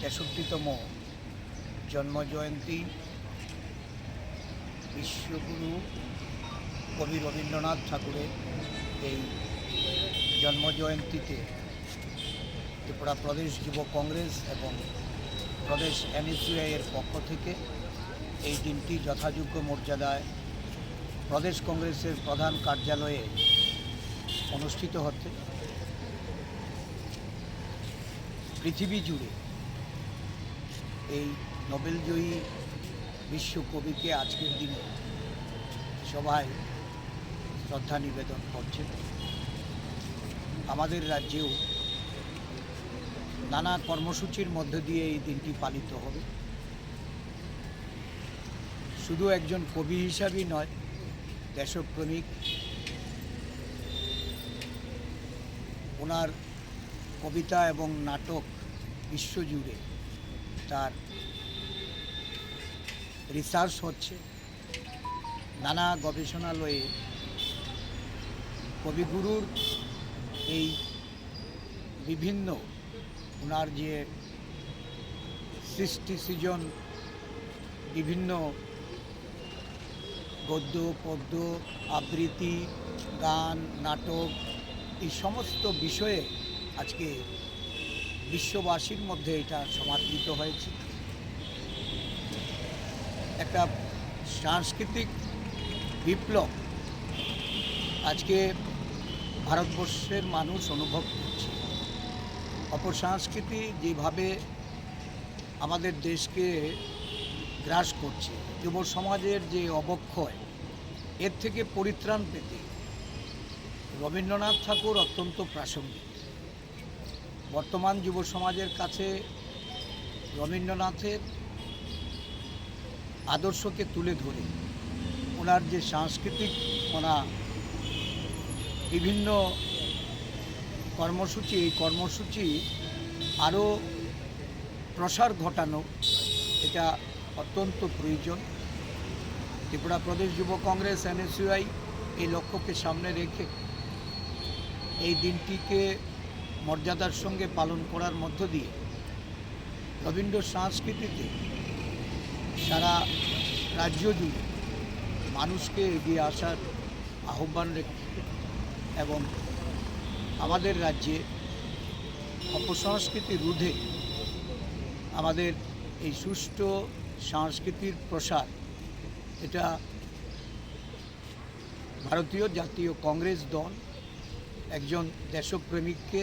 তেষট্টিতম জন্মজয়ন্তী বিশ্বগুরু কবি রবীন্দ্রনাথ ঠাকুরের এই জন্মজয়ন্তীতে ত্রিপুরা প্রদেশ যুব কংগ্রেস এবং প্রদেশ এনএসইউআই এর পক্ষ থেকে এই দিনটি যথাযোগ্য মর্যাদায় প্রদেশ কংগ্রেসের প্রধান কার্যালয়ে অনুষ্ঠিত হচ্ছে। পৃথিবী জুড়ে এই নোবেলজয়ী বিশ্বকবিকে আজকের দিনে সবাই শ্রদ্ধা নিবেদন করছে আমাদের রাজ্যেও নানা কর্মসূচির মধ্য দিয়ে এই দিনটি পালিত হবে। শুধু একজন কবি হিসাবেই নয়, দেশপ্রেমিক, ওনার কবিতা এবং নাটক বিশ্বজুড়ে তার রিসার্চ হচ্ছে। নানা গবেষণালয়ে কবিগুরুর এই বিভিন্ন ওনার যে সৃষ্টি সৃজন বিভিন্ন গদ্য, পদ্য, আবৃত্তি, গান, নাটক এই সমস্ত বিষয়ে আজকে বিশ্ববাসীর মধ্যে এটা সমাদৃত হয়েছে। একটা সাংস্কৃতিক বিপ্লব আজকে ভারতবর্ষের মানুষ অনুভব করছে। অপসংস্কৃতি যেভাবে আমাদের দেশকে গ্রাস করছে, যুব সমাজের যে অবক্ষয়, এর থেকে পরিত্রাণ পেতে রবীন্দ্রনাথ ঠাকুর অত্যন্ত প্রাসঙ্গিক। বর্তমান যুব সমাজের কাছে রবীন্দ্রনাথের আদর্শকে তুলে ধরে, ওনার যে সাংস্কৃতিক ওনা বিভিন্ন কর্মসূচি, এই কর্মসূচি আরও প্রসার ঘটানো, এটা অত্যন্ত প্রয়োজন। ত্রিপুরা প্রদেশ যুব কংগ্রেস, এনএসইউআই এই লক্ষ্যকে সামনে রেখে এই দিনটিকে মর্যাদার সঙ্গে পালন করার মধ্য দিয়ে রবীন্দ্র সংস্কৃতিতে সারা রাজ্য জুড়ে মানুষকে এগিয়ে আসার আহ্বান রেখে এবং আমাদের রাজ্যে অপসংস্কৃতি রোধে আমাদের এই সুষ্ঠু সংস্কৃতির প্রসার, এটা ভারতীয় জাতীয় কংগ্রেস দল, একজন দেশপ্রেমিককে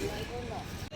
成功了